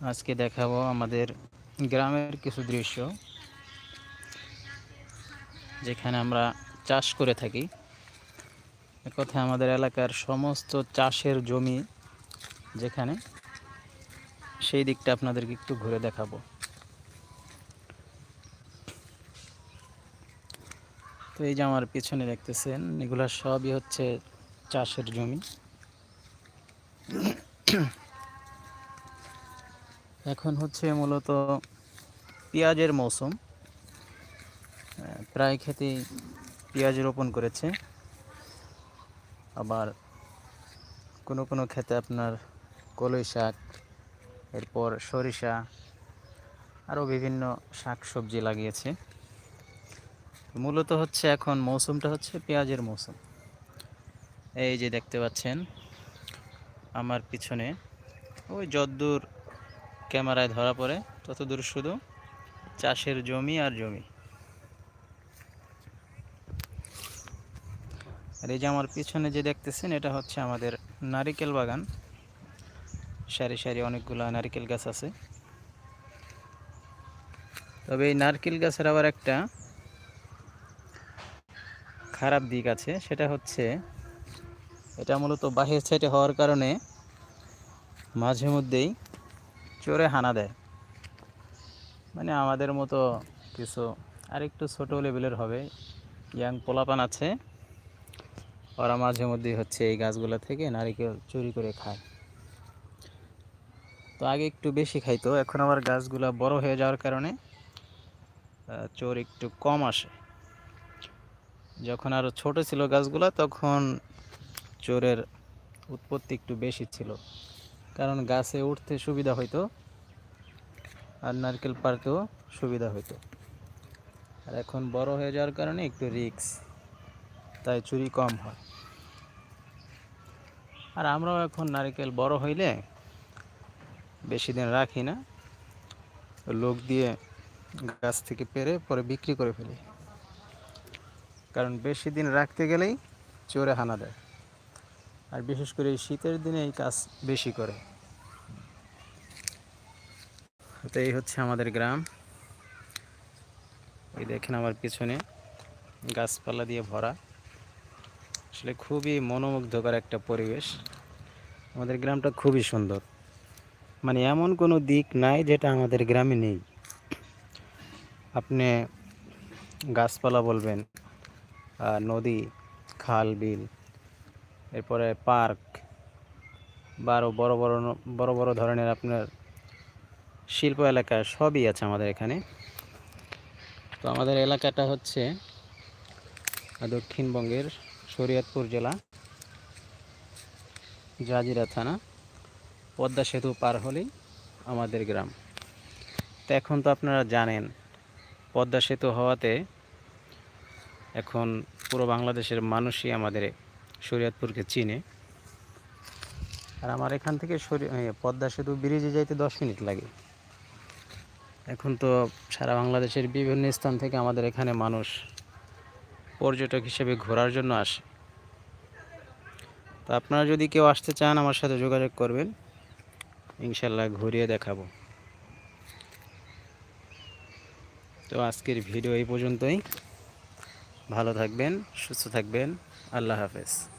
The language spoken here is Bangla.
আজকে দেখাবো আমাদের গ্রামের কিছু দৃশ্য, যেখানে আমরা চাষ করে থাকি। কথা আমাদের এলাকার সমস্ত চাষের জমি যেখানে, সেই দিকটা আপনাদেরকে একটু ঘুরে দেখাবো। তো এই যে আমার পিছনে দেখতেছেন, এগুলা সবই হচ্ছে চাষের জমি। এখন হচ্ছে মূলত পেঁয়াজের মৌসুম। প্রায় খেতে পেঁয়াজ রোপণ করেছে। আবার কোনো কোনো ক্ষেতে আপনার কলই শাক, এরপর সরিষা, আরও বিভিন্ন শাক সবজি লাগিয়েছে। মূলত হচ্ছে এখন মৌসুমটা হচ্ছে পেঁয়াজের মৌসুম। এই যে দেখতে পাচ্ছেন, আমার পিছনে ওই যদ্দূর ক্যামেরায় ধরা পড়ে, ততদূর শুধু চাষের জমি আর জমি। আর এই যে আমার পিছনে যে দেখতেছেন, এটা হচ্ছে আমাদের নারিকেল বাগান। সারি সারি অনেকগুলো নারকেল গাছ আছে। তবে এই নারকেল গাছের আবার একটা খারাপ দিক আছে, সেটা হচ্ছে এটা মূলত বাহির সাইডে হওয়ার কারণে মাঝে মধ্যেই চোরে হানা দেয়। মানে আমাদের মতো কিছু আরেকটু ছোট লেভেলের হবে। ইয়াং পোলাপান আছে। ওরা মাঝে মধ্যেই হচ্ছে এই গাছগুলো থেকে নারিকেল চুরি করে খায়। তো আগে একটু বেশি খাইতো, এখন আবার গাছগুলো বড় হয়ে যাওয়ার কারণে চোর একটু কম আসে। যখন আরও ছোট ছিল গাছগুলো, তখন চোরের উৎপত্তি একটু বেশি ছিল। কারণ গাছে উঠতে সুবিধা হইতো আর নারকেল পাড়তেও সুবিধা হইতো। আর এখন বড় হয়ে যাওয়ার কারণে একটু রিক্স তাই চুরি কম হয়। আর আমরাও এখন নারকেল বড় হইলে বেশি দিন রাখি না, লোক দিয়ে গাছ থেকে পেরে পরে বিক্রি করে ফেলি। কারণ বেশি দিন রাখতে গেলেই চোরে হানা দেয়। আর বিশেষ করে এই শীতের দিনে এই কাজ বেশি করে। তো এই হচ্ছে আমাদের গ্রাম। এই দেখেন আমার পিছনে গাছপালা দিয়ে ভরা। আসলে খুবই মনোমুগ্ধকর একটা পরিবেশ। আমাদের গ্রামটা খুবই সুন্দর। মানে এমন কোনো দিক নাই যেটা আমাদের গ্রামে নেই। আপনি গাছপালা বলবেন নদী, খাল, বিল এরপরে পার্ক বা আরও বড় বড় বড় বড় ধরনের আপনার শিল্প এলাকা সবই আছে আমাদের এখানে। তো আমাদের এলাকাটা হচ্ছে দক্ষিণবঙ্গের শরীয়তপুর জেলা, জাজিরা থানা, পদ্মা সেতু পার হলেই আমাদের গ্রাম। তো এখন তো আপনারা জানেন, পদ্মা সেতু হওয়াতে এখন পুরো বাংলাদেশের মানুষই আমাদের শরীয়তপুরকে চিনে। আর আমার এখান থেকে পদ্মা সেতু ব্রিজে যাইতে দশ মিনিট লাগে। এখন তো সারা বাংলাদেশের বিভিন্ন স্থান থেকে আমাদের এখানে মানুষ পর্যটক হিসেবে ঘোরার জন্য আসে। তো আপনারা যদি কেউ আসতে চান আমার সাথে যোগাযোগ করবেন। ইনশাল্লাহ ঘুরিয়ে দেখাবো। তো আজকের ভিডিও এই পর্যন্তই। ভালো থাকবেন, সুস্থ থাকবেন। আল্লাহ হাফেজ।